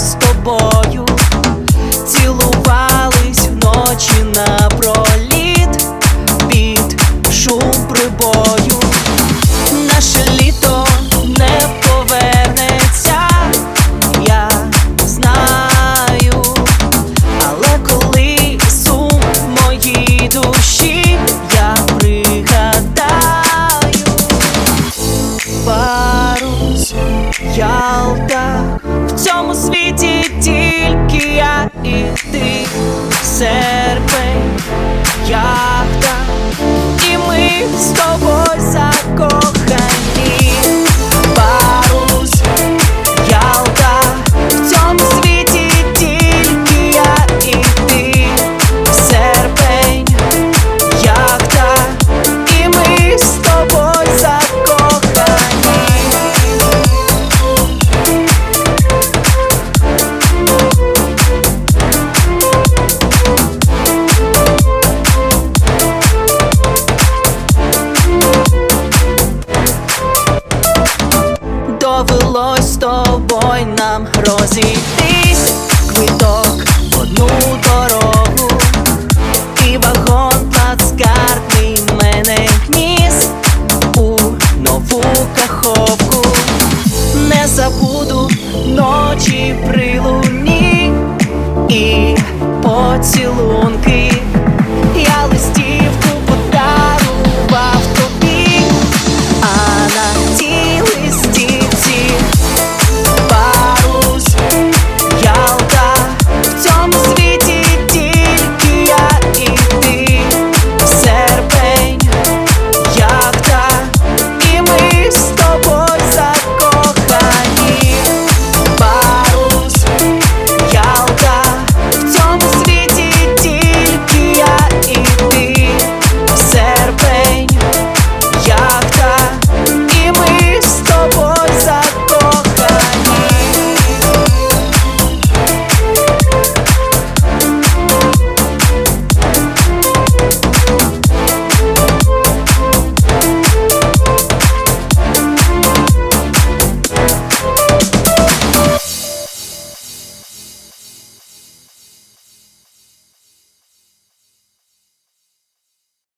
з тобою, цілувались вночі на проліт під шум прибою, наше літо не повернеться, я знаю, але коли сум моїй душі я пригадаю. Парус Ялта яхта, і ми сто. довелось з тобой нам розійтись квиток в одну дорогу, і вагон плацкартний мене гніс у нову каховку, не забуду ночі при луні і поцілунки.